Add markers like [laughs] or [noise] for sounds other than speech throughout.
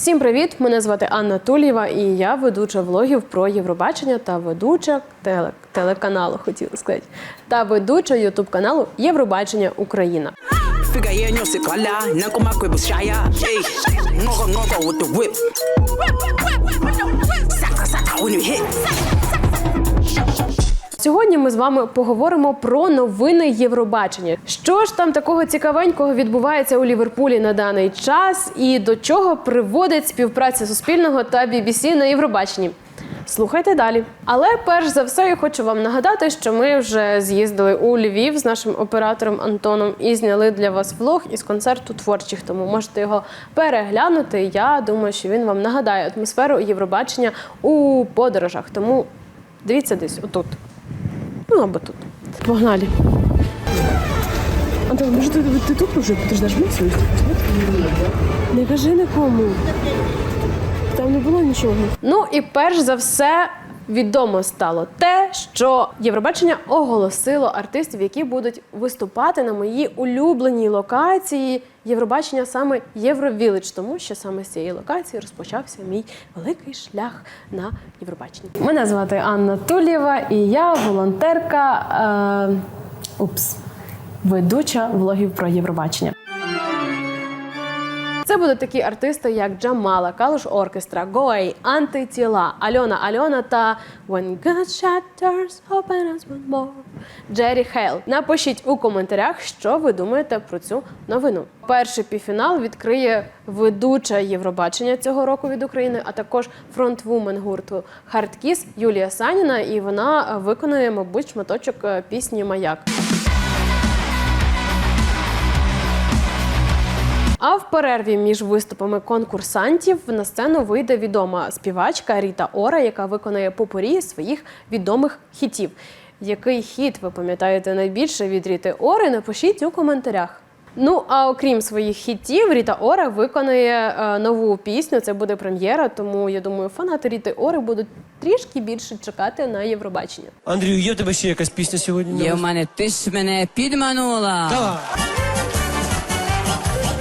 Всім привіт! Мене звати Анна Тулєва, і я ведуча влогів про Євробачення та ведуча теле- телеканалу, хотіла сказати, та ведуча ютуб каналу Євробачення Україна. Figure Сьогодні ми з вами поговоримо про новини Євробачення. Що ж там такого цікавенького відбувається у Ліверпулі на даний час, і до чого приводить співпраця Суспільного та BBC на Євробаченні? Слухайте далі. Але перш за все, я хочу вам нагадати, що ми вже з'їздили у Львів з нашим оператором Антоном і зняли для вас влог із концерту творчих. Тому можете його переглянути. Я думаю, що він вам нагадає атмосферу Євробачення у подорожах. Тому дивіться десь отут. Ну або тут. Погнали. Антон, може ти, ти тут ж нажми свою Не кажи нікому. Там не було нічого. Ну і перш за все. Відомо стало те, що Євробачення оголосило артистів, які будуть виступати на моїй улюбленій локації Євробачення саме Євровілич, тому що саме з цієї локації розпочався мій великий шлях на Євробаченні. Мене звати Анна Тулєва, і я волонтерка. Е, упс, ведуча влогів про Євробачення. Це будуть такі артисти, як Джамала, Калуш Оркестра, Гоей, Антитіла, Альона Альона та When God Shatters, Open Us One More, Джері Хейл. Напишіть у коментарях, що ви думаєте про цю новину. Перший півфінал відкриє ведуча Євробачення цього року від України, а також фронтвумен гурту Хардкіс Юлія Саніна. І вона виконує, мабуть, шматочок е, пісні Маяк. А в перерві між виступами конкурсантів на сцену вийде відома співачка Ріта Ора, яка виконає попорі своїх відомих хітів. Який хіт ви пам'ятаєте найбільше від Ріти Ори? Напишіть у коментарях. Ну а окрім своїх хітів, Ріта Ора виконає е, нову пісню. Це буде прем'єра, тому я думаю, фанати Ріти Ори будуть трішки більше чекати на Євробачення. Андрію, є в тебе ще якась пісня сьогодні? Є в мене ти ж мене підманула. Давай.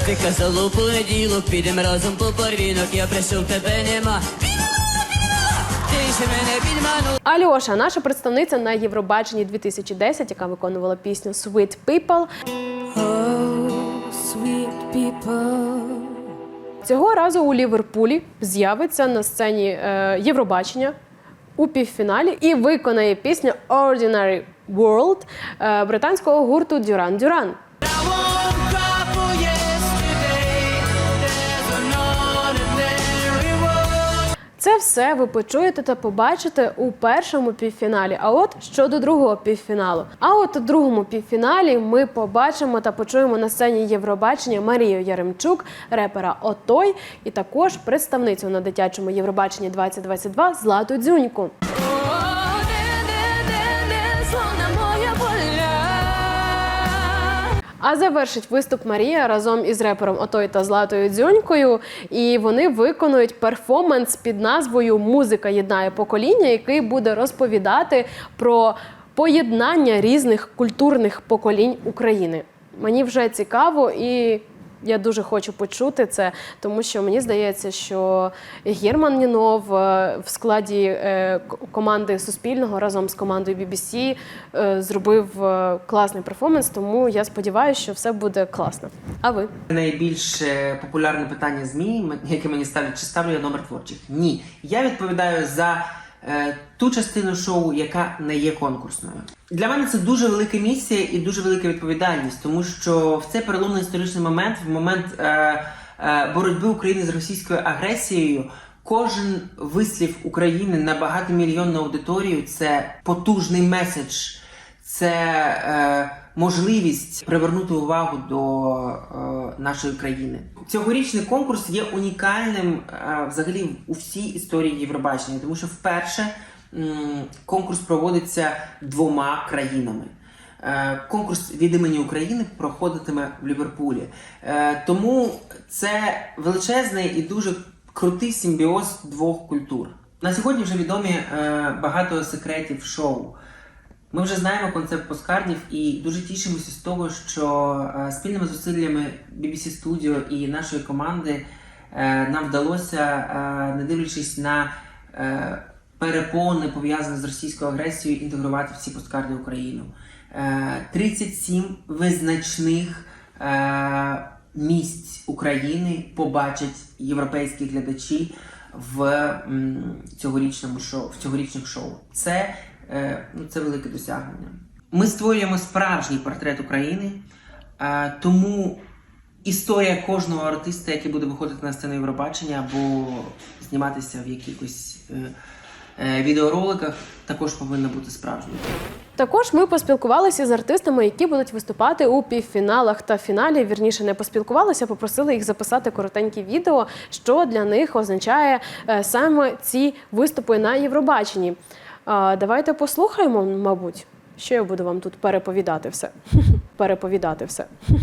Ти казала у понеділок, підем разом по парвінок, я прийшов, тебе нема. Альоша, наша представниця на Євробаченні 2010, яка виконувала пісню Sweet People. Цього разу у Ліверпулі з'явиться на сцені е, Євробачення у півфіналі і виконає пісню Ordinary World е, британського гурту Duran Duran. Все ви почуєте та побачите у першому півфіналі. А от щодо другого півфіналу. А от у другому півфіналі ми побачимо та почуємо на сцені Євробачення Марію Яремчук, репера Отой, і також представницю на дитячому Євробаченні 2022 Злату Дзюньку. А завершить виступ Марія разом із репером Отой та Златою Дзюнькою. І вони виконують перформанс під назвою Музика єднає покоління, який буде розповідати про поєднання різних культурних поколінь України. Мені вже цікаво і. Я дуже хочу почути це, тому що мені здається, що Герман Нінов е, в складі е, команди Суспільного разом з командою BBC е, зробив класний перформанс, тому я сподіваюся, що все буде класно. А ви? Найбільш популярне питання ЗМІ, яке мені ставлять, чи ставлю я номер творчих? Ні. Я відповідаю за ту частину шоу, яка не є конкурсною. Для мене це дуже велика місія і дуже велика відповідальність, тому що в цей переломний історичний момент, в момент е, е, боротьби України з російською агресією, кожен вислів України на багатомільйонну аудиторію це потужний меседж це е, можливість привернути увагу до е, нашої країни. Цьогорічний конкурс є унікальним е, взагалі у всій історії Євробачення, тому що вперше м, конкурс проводиться двома країнами. Е, Конкурс від імені України проходитиме в Ліверпулі. Е, Тому це величезний і дуже крутий симбіоз двох культур. На сьогодні вже відомі е, багато секретів шоу. Ми вже знаємо концепт поскарнів і дуже тішимося з того, що е, спільними зусиллями BBC Studio і нашої команди е, нам вдалося, е, не дивлячись на перепони, пов'язані з російською агресією, інтегрувати всі посткарди Україну. Е, 37 визначних місць України побачать європейські глядачі в цьогорічному шоу, в цьогорічних шоу. Це, це велике досягнення. Ми створюємо справжній портрет України, е, тому історія кожного артиста, який буде виходити на сцену Євробачення або зніматися в якихось е, е, відеороликах, також повинна бути справжньою. Також ми поспілкувалися з артистами, які будуть виступати у півфіналах та фіналі. Вірніше не поспілкувалися, попросили їх записати коротенькі відео, що для них означає е, саме ці виступи на Євробаченні. Давайте послухаємо, мабуть. Що я буду вам тут переповідати все. [laughs] переповідати все. [laughs]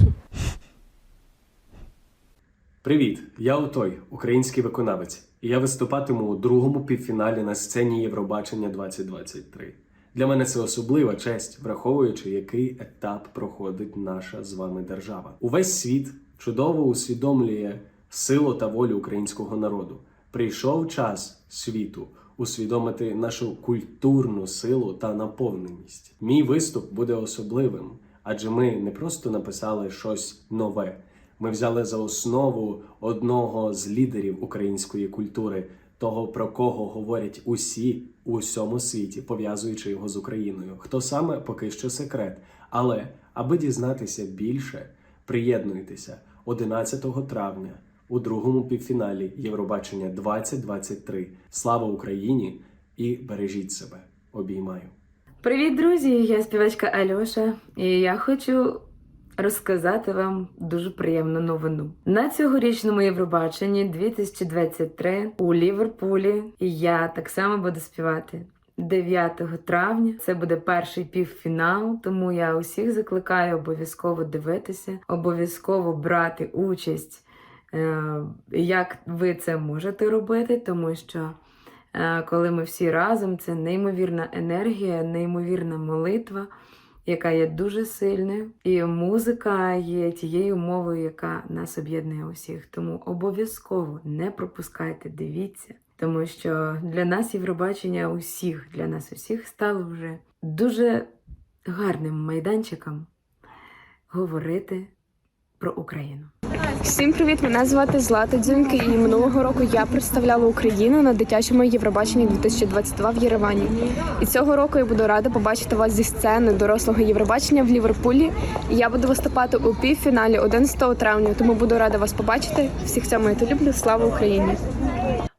Привіт, я Отой, український виконавець, і я виступатиму у другому півфіналі на сцені Євробачення 2023. Для мене це особлива честь, враховуючи, який етап проходить наша з вами держава. Увесь світ чудово усвідомлює силу та волю українського народу. Прийшов час світу усвідомити нашу культурну силу та наповненість. Мій виступ буде особливим, адже ми не просто написали щось нове. Ми взяли за основу одного з лідерів української культури, того про кого говорять усі у всьому світі, пов'язуючи його з Україною. Хто саме поки що секрет. Але аби дізнатися більше, приєднуйтеся 11 травня у другому півфіналі Євробачення 2023. Слава Україні і бережіть себе. Обіймаю. Привіт, друзі! Я співачка Альоша, і я хочу розказати вам дуже приємну новину. На цьогорічному Євробаченні 2023 у Ліверпулі я так само буду співати. 9 травня це буде перший півфінал, тому я усіх закликаю обов'язково дивитися, обов'язково брати участь. Е, Як ви це можете робити, тому що Е, коли ми всі разом, це неймовірна енергія, неймовірна молитва, яка є дуже сильною. І музика є тією мовою, яка нас об'єднує усіх. Тому обов'язково не пропускайте, дивіться. Тому що для нас Євробачення усіх, для нас усіх стало вже дуже гарним майданчиком говорити про Україну. Всім привіт! Мене звати Злата Дзюньки, і минулого року я представляла Україну на дитячому Євробаченні 2022 в Єревані. І цього року я буду рада побачити вас зі сцени дорослого Євробачення в Ліверпулі. І я буду виступати у півфіналі 11 травня, тому буду рада вас побачити. Всіх цьому та люблю. Слава Україні!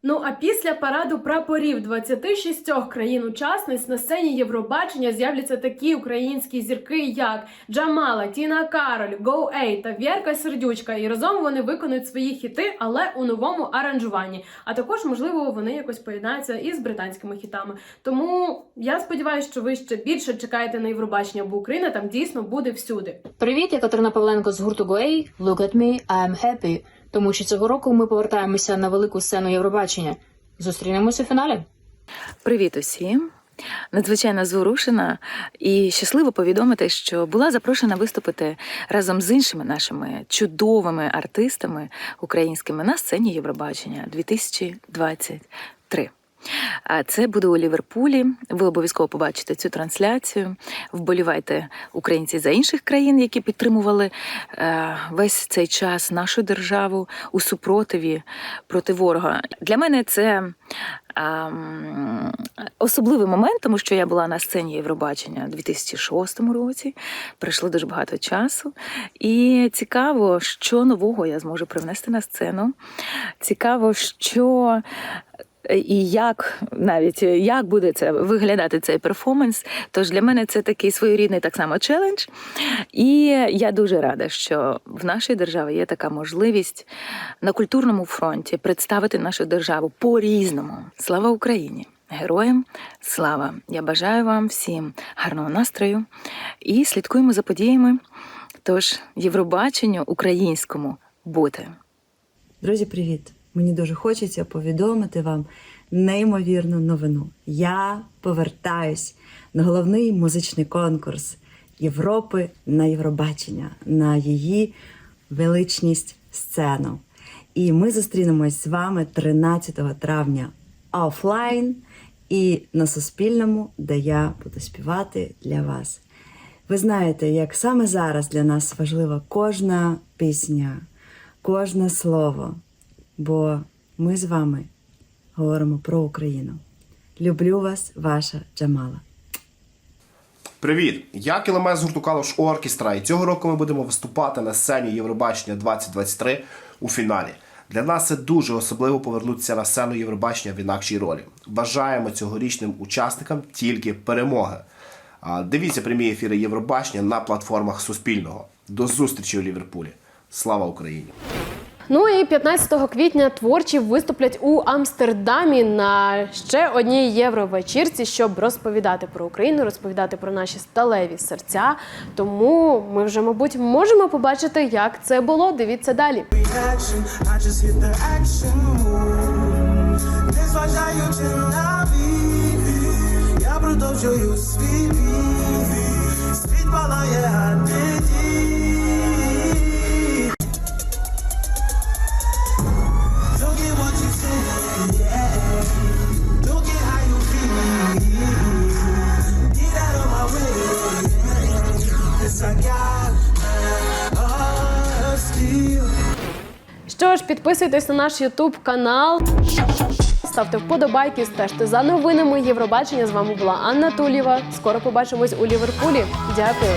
Ну а після параду прапорів 26 країн-учасниць на сцені Євробачення з'являться такі українські зірки, як Джамала, Тіна Кароль, Go A та Вєрка Сердючка. І разом вони виконують свої хіти, але у новому аранжуванні. А також, можливо, вони якось поєднаються із британськими хітами. Тому я сподіваюся, що ви ще більше чекаєте на Євробачення, бо Україна там дійсно буде всюди. Привіт, я Катерина Павленко з гурту Гуей. Look at me, I'm happy. Тому що цього року ми повертаємося на велику сцену Євробачення. Зустрінемося у фіналі. Привіт усім! Надзвичайно зворушена і щасливо повідомити, що була запрошена виступити разом з іншими нашими чудовими артистами українськими на сцені Євробачення 2023. Це буде у Ліверпулі. Ви обов'язково побачите цю трансляцію. Вболівайте українці за інших країн, які підтримували е, весь цей час нашу державу у супротиві проти ворога. Для мене це ем, особливий момент, тому що я була на сцені Євробачення у 2006 році. Пройшло дуже багато часу. І цікаво, що нового я зможу привнести на сцену. Цікаво, що і як навіть як буде це виглядати цей перформанс. Тож для мене це такий своєрідний так само челендж. І я дуже рада, що в нашій державі є така можливість на культурному фронті представити нашу державу по-різному. Слава Україні! Героям слава! Я бажаю вам всім гарного настрою і слідкуємо за подіями. Тож Євробаченню українському бути. Друзі, привіт! Мені дуже хочеться повідомити вам неймовірну новину. Я повертаюсь на головний музичний конкурс Європи на Євробачення, на її величність сцену. І ми зустрінемось з вами 13 травня офлайн і на Суспільному, де я буду співати для вас. Ви знаєте, як саме зараз для нас важлива кожна пісня, кожне слово, бо ми з вами говоримо про Україну. Люблю вас, ваша Джамала. Привіт! Я кілемет з гурту Калош Оркестра, і цього року ми будемо виступати на сцені Євробачення 2023 у фіналі. Для нас це дуже особливо повернутися на сцену Євробачення в інакшій ролі. Бажаємо цьогорічним учасникам тільки перемоги. Дивіться прямі ефіри Євробачення на платформах Суспільного. До зустрічі у Ліверпулі. Слава Україні! Ну і 15 квітня творчі виступлять у Амстердамі на ще одній євровечірці, щоб розповідати про Україну, розповідати про наші сталеві серця. Тому ми вже, мабуть, можемо побачити, як це було. Дивіться далі. Я продовжую свій світ палає, підписуйтесь на наш Ютуб канал. Ставте вподобайки, стежте за новинами Євробачення. З вами була Анна Тулєва. Скоро побачимось у Ліверпулі. Дякую.